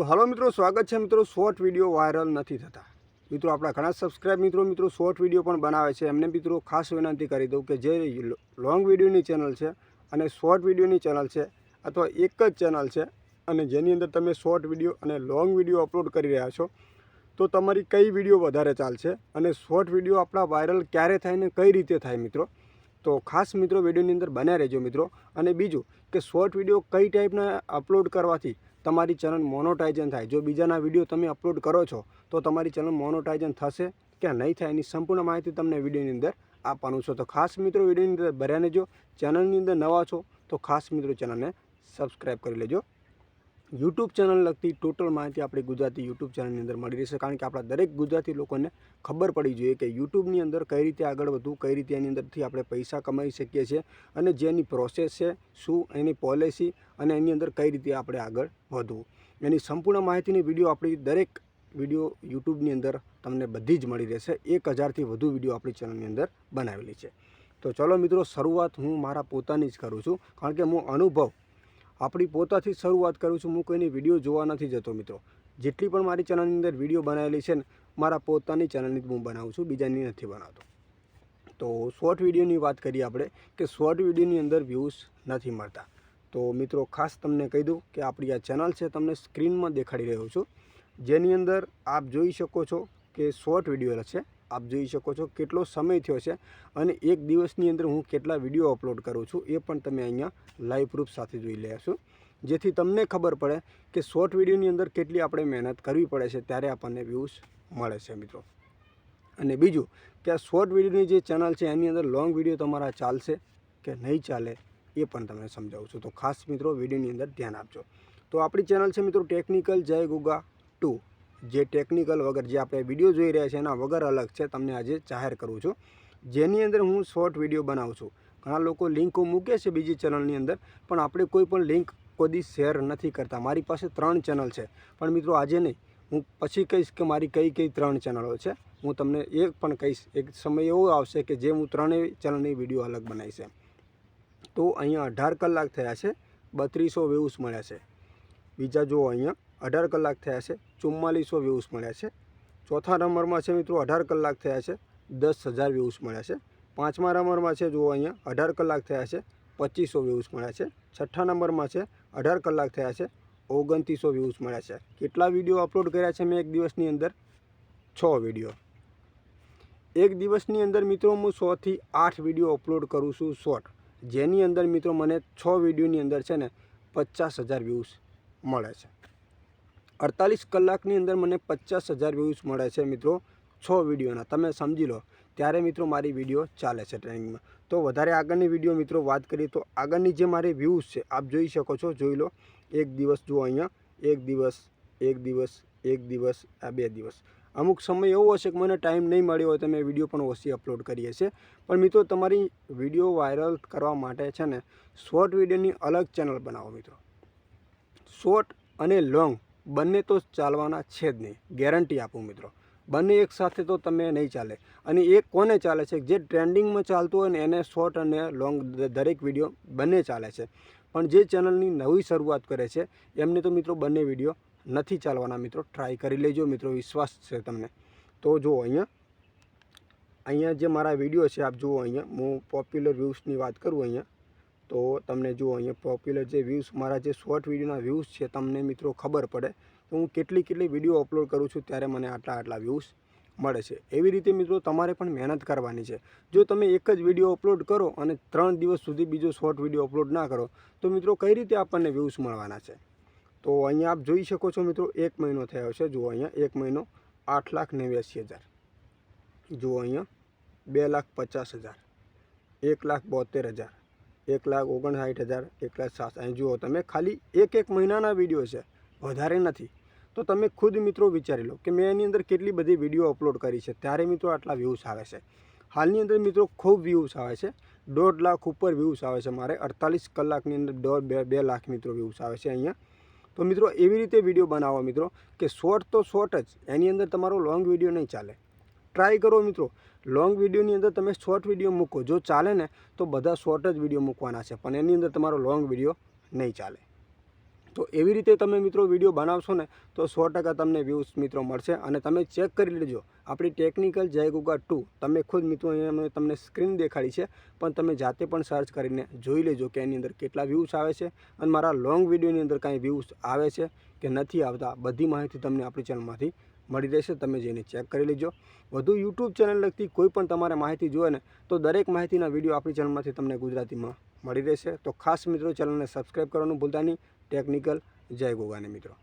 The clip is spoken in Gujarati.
તો હાલો મિત્રો, સ્વાગત છે મિત્રો, શોર્ટ વીડિયો વાયરલ નથી થતા. મિત્રો, આપણા ઘણા સબસ્ક્રાઇબ મિત્રો મિત્રો, શોર્ટ વીડિયો પણ બનાવે છે. એમને મિત્રો ખાસ વિનંતી કરી દઉં કે જે લોંગ વિડીયોની ચેનલ છે અને શોર્ટ વિડીયોની ચેનલ છે અથવા એક જ ચેનલ છે અને જેની અંદર તમે શોર્ટ વીડિયો અને લોંગ વીડિયો અપલોડ કરી રહ્યા છો, તો તમારી કઈ વીડિયો વધારે ચાલશે અને શોર્ટ વીડિયો આપણા વાયરલ ક્યારે થાય ને કઈ રીતે થાય મિત્રો? તો ખાસ મિત્રો વિડીયોની અંદર બન્યા રહેજો મિત્રો. અને બીજું કે શોર્ટ વીડિયો કઈ ટાઈપના અપલોડ કરવાથી તમારી ચેનલ મોનોટાઇઝન થાય. જો બીજાના વીડિયો તમે અપલોડ કરો છો, તો તમારી ચેનલ મોનોટાઇઝન થશે કે નહીં થાય એની સંપૂર્ણ માહિતી તમને વિડીયોની અંદર આપવાનું છે. તો ખાસ મિત્રો વિડીયોની અંદર ભર્યા જો ચેનલની અંદર નવા છો, તો ખાસ મિત્રો ચેનલને સબસ્ક્રાઈબ કરી લેજો. યુટ્યુબ ચેનલ લગતી ટોટલ માહિતી આપણી ગુજરાતી યુટ્યુબ ચેનલની અંદર મળી રહેશે, કારણ કે આપણા દરેક ગુજરાતી લોકોને ખબર પડી જોઈએ કે યુટ્યુબની અંદર કઈ રીતે આગળ વધવું, કઈ રીતે એની અંદરથી આપણે પૈસા કમાઈ શકીએ છીએ અને જે એની પ્રોસેસ છે, શું એની પોલિસી અને એની અંદર કઈ રીતે આપણે આગળ વધવું. એની સંપૂર્ણ માહિતીની વીડિયો આપણી દરેક વીડિયો યુટ્યુબની અંદર તમને બધી જ મળી રહેશે. એક હજારથી વધુ વીડિયો આપણી ચેનલની અંદર બનાવેલી છે. તો ચલો મિત્રો, શરૂઆત હું મારા પોતાની જ કરું છું, કારણ કે હું અનુભવ આપણી પોતાથી શરૂઆત કરું છું. હું કોઈની વીડિયો જોવા નથી જતો મિત્રો. જેટલી પણ મારી ચેનલની અંદર વીડિયો બનાવેલી છે ને, મારા પોતાની ચેનલની જ હું બનાવું છું, બીજાની નથી બનાવતો. તો શોર્ટ વિડીયોની વાત કરીએ આપણે, કે શોર્ટ વિડીયોની અંદર વ્યૂઝ નથી મળતા. તો મિત્રો, ખાસ તમને કહી દઉં કે આપણી આ ચેનલ છે, તમને સ્ક્રીનમાં દેખાડી રહ્યો છું. જેની અંદર આપ જોઈ શકો છો કે શોર્ટ વીડિયો છે. આપ જોઈ શકો છો કેટલો સમય થયો છે અને એક દિવસની અંદર હું કેટલા વીડિયો અપલોડ કરું છું એ પણ તમે અહીંયા લાઈવ પ્રૂફ સાથે જોઈ છો. જેથી તમને ખબર પડે કે શોર્ટ વિડીયોની અંદર કેટલી આપણે મહેનત કરવી પડે છે ત્યારે આપણને વ્યૂઝ મળે છે મિત્રો. અને બીજું કે આ શોર્ટ વિડીયોની જે ચેનલ છે એની અંદર લોંગ વીડિયો તમારા ચાલશે કે નહીં ચાલે એ પણ તમને સમજાવું છું. તો ખાસ મિત્રો વિડીયોની અંદર ધ્યાન આપજો. તો આપણી ચેનલ છે મિત્રો ટેકનિકલ જય ગુગા ટુ. જે ટેકનિકલ વગર જે આપણે વીડિયો જોઈ રહ્યા છે, એના વગર અલગ છે, તમને આજે જાહેર કરું છું. જેની અંદર હું શોર્ટ વીડિયો બનાવું છું. ઘણા લોકો લિંકો મૂકે છે બીજી ચેનલની અંદર, પણ આપણે કોઈ પણ લિંક કોઈ શેર નથી કરતા. મારી પાસે ત્રણ ચેનલ છે. પણ મિત્રો, આજે નહીં. હું પછી કહીશ કે મારી કઈ કઈ ત્રણ ચેનલો છે. હું તમને એક પણ કહીશ. એક સમય એવો આવશે કે જે હું ત્રણેય ચેનલની વીડિયો અલગ બનાવીશ તો અહીંયા અઢાર કલાક થયા છે. બત્રીસો વ્યૂઝ મળ્યા છે. બીજા જુઓ અહીંયા. અઢાર કલાક થયા છે, ચુમ્માલીસો વ્યૂઝ મળ્યા છે. ચોથા નંબરમાં છે મિત્રો, અઢાર કલાક થયા છે, દસ હજાર વ્યૂઝ મળ્યા છે. પાંચમા નંબરમાં છે, જુઓ અહીંયા, અઢાર કલાક થયા છે, પચીસો વ્યૂઝ મળ્યા છે. છઠ્ઠા નંબરમાં છે, અઢાર કલાક થયા છે, ઓગણત્રીસો વ્યૂઝ મળ્યા છે. કેટલા વીડિયો અપલોડ કર્યા છે મેં એક દિવસની અંદર? છ વીડિયો એક દિવસની અંદર મિત્રો, હું સોથી આઠ વીડિયો અપલોડ કરું છું શોર્ટ જેની અંદર મિત્રો મને છ વિડીયોની અંદર છે ને, પચાસ હજાર વ્યૂઝ મળે છે. અડતાલીસ કલાકની અંદર મને પચાસ હજાર વ્યૂઝ મળે છે મિત્રો, છ વિડીયોના. તમે સમજી લો, ત્યારે મિત્રો મારી વીડિયો ચાલે છે ટ્રેનિંગમાં. તો વધારે આગળની વીડિયો મિત્રો વાત કરીએ તો આગળની જે મારી વ્યૂઝ છે, આપ જોઈ શકો છો, જોઈ લો. એક દિવસ જુઓ અહીંયા, એક દિવસ એક દિવસ એક દિવસ, આ બે દિવસ. અમુક સમય એવો હશે કે મને ટાઈમ નહીં મળ્યો હોય તો મેં વીડિયો પણ ઓછી અપલોડ કરીએ છીએ. પણ મિત્રો તમારી વીડિયો વાયરલ કરવા માટે છે ને શોર્ટ વિડીયોની અલગ ચેનલ બનાવો મિત્રો. શોર્ટ અને લોંગ બંને તો ચાલવાના છે જ નહીં. ગેરંટી આપું મિત્રો. બંને એકસાથે તો તમે નહીં ચાલે. અને એક કોને ચાલે છે? જે ટ્રેન્ડિંગમાં ચાલતું હોય ને એને શોર્ટ અને લોંગ દરેક વીડિયો બંને ચાલે છે. પણ જે ચેનલની નવી શરૂઆત કરે છે, એમને તો મિત્રો બંને વીડિયો નથી ચાલવાના મિત્રો. ટ્રાય કરી લેજો મિત્રો, વિશ્વાસ છે તમને. તો જુઓ અહીંયા. અહીંયા જે મારા વીડિયો છે, આપ જુઓ અહીંયા. હું પોપ્યુલર વ્યૂઝની વાત કરું અહીંયા. તો તમને જુઓ, અહીંયા પોપ્યુલર જે વ્યૂઝ મારા જે શોર્ટ વિડીયોના વ્યૂઝ છે, તમને મિત્રો ખબર પડે તો હું કેટલી કેટલી વીડિયો અપલોડ કરું છું, ત્યારે મને આટલા આટલા વ્યૂઝ મળે છે. એવી રીતે મિત્રો તમારે પણ મહેનત કરવાની છે. જો તમે એક જ વીડિયો અપલોડ કરો અને ત્રણ દિવસ સુધી બીજો શોર્ટ વીડિયો અપલોડ ના કરો, તો મિત્રો કઈ રીતે આપણને વ્યૂઝ મળવાના છે? તો અહીંયા આપ જોઈ શકો છો મિત્રો, એક મહિનો થયો છે. જુઓ અહીંયા, એક મહિનો આઠ લાખ નેવ્યાસી હજાર. જુઓ અહીંયા, બે લાખ પચાસ હજાર. એક લાખ બોતેર હજાર. એક લાખ ઓગણસાઠ હજાર, એક લાખ સાત અહીં જુઓ, તમે ખાલી એક એક મહિનાના વીડિયો છે, વધારે નથી. તો તમે ખુદ મિત્રો વિચારી લો કે મેં એની અંદર કેટલી બધી વીડિયો અપલોડ કરી છે. ત્યારે મિત્રો આટલા વ્યૂઝ આવે છે. હાલની અંદર મિત્રો ખૂબ વ્યૂઝ આવે છે. દોઢ લાખ ઉપર વ્યૂઝ આવે છે મારે. અડતાલીસ કલાકની અંદર દોઢ બે બે લાખ મિત્રો વ્યૂઝ આવે છે અહીંયા. તો મિત્રો એવી રીતે વીડિયો બનાવો મિત્રો કે શોર્ટ તો શોર્ટ જ, એની અંદર તમારો લોંગ વીડિયો નહીં ચાલે. ટ્રાય કરો મિત્રો. લોંગ વિડીયોની અંદર તમે શોર્ટ વીડિયો મૂકો. જો ચાલે ને, તો બધા શોર્ટ જ વીડિયો મૂકવાના છે. પણ એની અંદર તમારો લોંગ વીડિયો નહીં ચાલે. તો એવી રીતે તમે મિત્રો વીડિયો બનાવશો ને, તો સો ટકા તમને વ્યૂઝ મિત્રો મળશે અને તમે ચેક કરી લેજો. આપણી ટેકનિકલ જય ગુગા ટુ, તમે ખુદ મિત્રો તમને સ્ક્રીન દેખાડી છે, પણ તમે જાતે પણ સર્ચ કરીને જોઈ લેજો કે એની અંદર કેટલા વ્યૂઝ આવે છે અને મારા લોંગ વિડીયોની અંદર કાંઈ વ્યૂઝ આવે છે કે નથી આવતા, બધી માહિતી તમને આપણી ચેનલમાંથી મળી રહેશે, તમે જઈને ચેક કરી લેજો. વધુ યુટ્યુબ ચેનલ લગતી કોઈ પણ તમારે માહિતી જોઈએ ને તો દરેક માહિતીના વીડિયો આપણી ચેનલમાંથી તમને ગુજરાતીમાં મળી રહેશે. તો ખાસ મિત્રો ચેનલને સબસ્ક્રાઈબ કરવાનું ભૂલતા નહીં. ટેકનિકલ જય ગોગાને મિત્રો.